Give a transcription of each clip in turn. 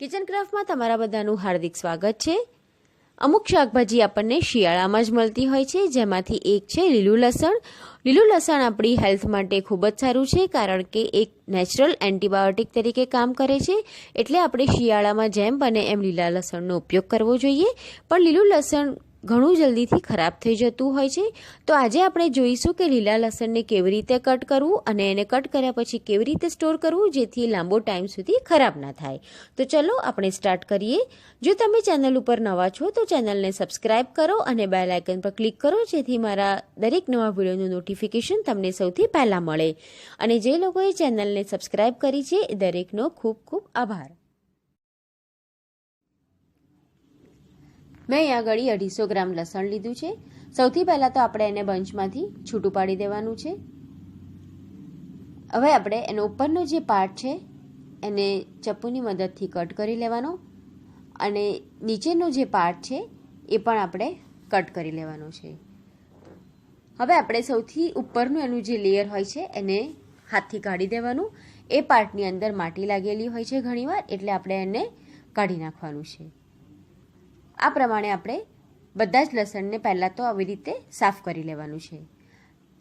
Kitchen ક્રાફ્ટમાં તમારા બધાનું હાર્દિક સ્વાગત છે. અમુક શાકભાજી આપણને શિયાળામાં જ મળતી હોય છે, જેમાંથી એક છે લીલું લસણ. લીલું લસણ આપણી હેલ્થ માટે ખૂબ જ સારું છે, કારણ કે એક નેચરલ એન્ટીબાયોટિક તરીકે કામ કરે છે. એટલે આપણે શિયાળામાં જેમ બને એમ લીલા લસણનો ઉપયોગ કરવો જોઈએ. પણ લીલું લસણ ઘણું જલ્દીથી ખરાબ થઈ જતું હોય છે. તો આજે આપણે જોઈશું કે લીલા લસણને કેવી રીતે કટ કરવું અને એને કટ કર્યા પછી કેવી રીતે સ્ટોર કરવું જેથી લાંબો ટાઈમ સુધી ખરાબ ના થાય. તો ચલો આપણે સ્ટાર્ટ કરીએ. જો તમે ચેનલ ઉપર નવા છો તો ચેનલને સબસ્ક્રાઇબ કરો અને બેલ આઇકન પર ક્લિક કરો જેથી મારા દરેક નવા વિડીયોનું નોટિફિકેશન તમને સૌથી પહેલાં મળે. અને જે લોકોએ ચેનલને સબસ્ક્રાઇબ કરી છે એ દરેકનો ખૂબ ખૂબ આભાર. મેં અહીંયા આગળ અઢીસો ગ્રામ લસણ લીધું છે. સૌથી પહેલાં તો આપણે એને બંચમાંથી છૂટું પાડી દેવાનું છે. હવે આપણે એનો ઉપરનો જે પાર્ટ છે, એને ચપ્પુની મદદથી કટ કરી લેવાનો અને નીચેનો જે પાર્ટ છે, એ પણ આપણે કટ કરી લેવાનો છે. હવે આપણે સૌથી ઉપરનું એનું જે લેયર હોય છે, એને હાથથી કાઢી દેવાનું. એ પાર્ટની અંદર માટી લાગેલી હોય છે ઘણીવાર, એટલે આપણે એને કાઢી નાખવાનું છે. આ પ્રમાણે આપણે બધા જ લસણને પહેલાં તો આવી રીતે સાફ કરી લેવાનું છે.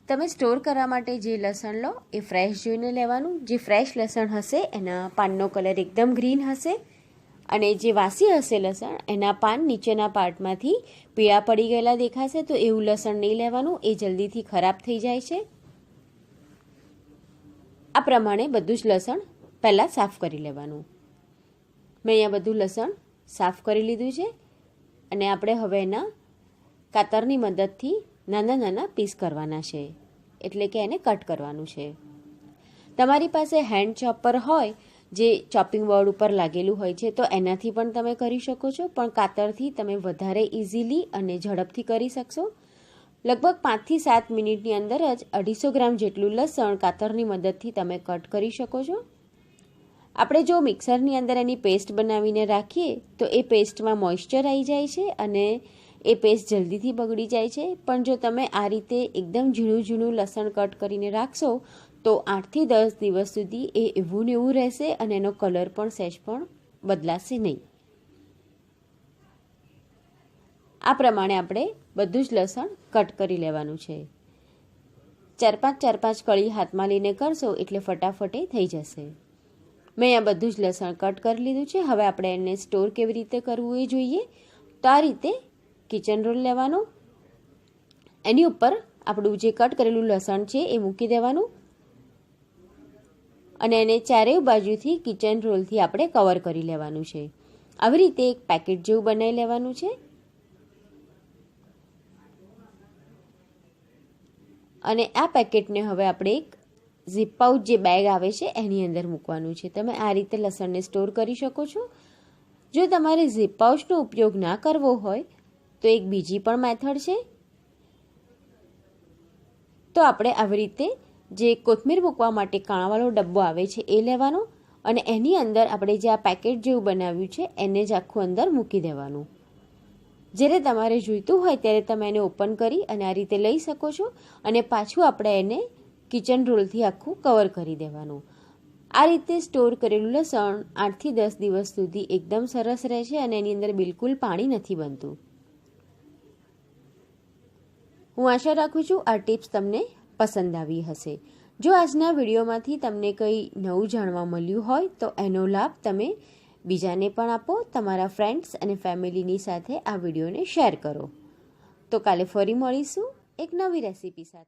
તમે સ્ટોર કરવા માટે જે લસણ લો, એ ફ્રેશ જોઈને લેવાનું. જે ફ્રેશ લસણ હશે, એના પાનનો કલર એકદમ ગ્રીન હશે. અને જે વાસી હશે લસણ, એના પાન નીચેના પાર્ટમાંથી પીળા પડી ગયેલા દેખાશે, તો એવું લસણ નહીં લેવાનું. એ જલ્દીથી ખરાબ થઈ જાય છે. આ પ્રમાણે બધું જ લસણ પહેલાં સાફ કરી લેવાનું. મેં અહીંયા બધું લસણ સાફ કરી લીધું છે. અને આપણે હવે એના કાતરની મદદથી નાના નાના પીસ કરવાના છે. એટલે કે એને કટ કરવાનું છે. તમારી પાસે હેન્ડ ચોપર હોય, જે ચોપિંગ બોર્ડ ઉપર લાગેલું હોય છે, તો એનાથી પણ તમે કરી શકો છો, પણ કાતરથી તમે વધારે ઇઝીલી અને ઝડપથી કરી શકશો. લગભગ પાંચથી સાત મિનિટની અંદર જ અઢીસો ગ્રામ જેટલું લસણ કાતરની મદદથી તમે કટ કરી શકો છો. આપણે જો મિક્સરની અંદર એની પેસ્ટ બનાવીને રાખીએ, તો એ પેસ્ટમાં મોઇશ્ચર આવી જાય છે અને એ પેસ્ટ જલ્દીથી બગડી જાય છે. પણ જો તમે આ રીતે એકદમ ઝીણું ઝીણું લસણ કટ કરીને રાખશો, તો આઠથી દસ દિવસ સુધી એ એવું ને એવું રહેશે અને એનો કલર પણ સહેજ પણ બદલાશે નહીં. આ પ્રમાણે આપણે બધું જ લસણ કટ કરી લેવાનું છે. ચાર પાંચ ચાર પાંચ કળી હાથમાં લઈને કરશો એટલે ફટાફટે થઈ જશે. મેં આ બધું જ લસણ કટ કરી લીધું છે. હવે આપણે એને સ્ટોર કેવી રીતે કરવું એ જોઈએ. તો આ રીતે કિચન રોલ લેવાનો. એની ઉપર આપણું જે કટ કરેલું લસણ છે એ મૂકી દેવાનું. અને એને ચારેય બાજુથી કિચન રોલથી આપણે કવર કરી લેવાનું છે. આવી રીતે એક પેકેટ જેવું બનાવી લેવાનું છે. અને આ પેકેટને હવે આપણે એક ઝીપ પાઉચ જે બેગ આવે છે, એની અંદર મૂકવાનું છે. તમે આ રીતે લસણને સ્ટોર કરી શકો છો. જો તમારે ઝીપ પાઉચનો ઉપયોગ ના કરવો હોય, તો એક બીજી પણ મેથડ છે. તો આપણે આવી રીતે જે કોથમીર મૂકવા માટે કાણાવાળો ડબ્બો આવે છે, એ લેવાનો અને એની અંદર આપણે જે આ પેકેટ જેવું બનાવ્યું છે, એને જ આખું અંદર મૂકી દેવાનું. જ્યારે તમારે જોઈતું હોય ત્યારે તમે એને ઓપન કરી અને આ રીતે લઈ શકો છો અને પાછું આપણે એને કિચન રોલથી આખું કવર કરી દેવાનું. આ રીતે સ્ટોર કરેલું લસણ આઠથી દસ દિવસ સુધી એકદમ સરસ રહે છે અને એની અંદર બિલકુલ પાણી નથી બનતું. હું આશા રાખું છું આ ટિપ્સ તમને પસંદ આવી હશે. જો આજના વિડીયોમાંથી તમને કંઈ નવું જાણવા મળ્યું હોય, તો એનો લાભ તમે બીજાને પણ આપો, તમારા ફ્રેન્ડ્સ અને ફેમિલીની સાથે આ વિડીયોને શેર કરો. તો કાલે ફરી મળીશું એક નવી રેસીપી સાથે.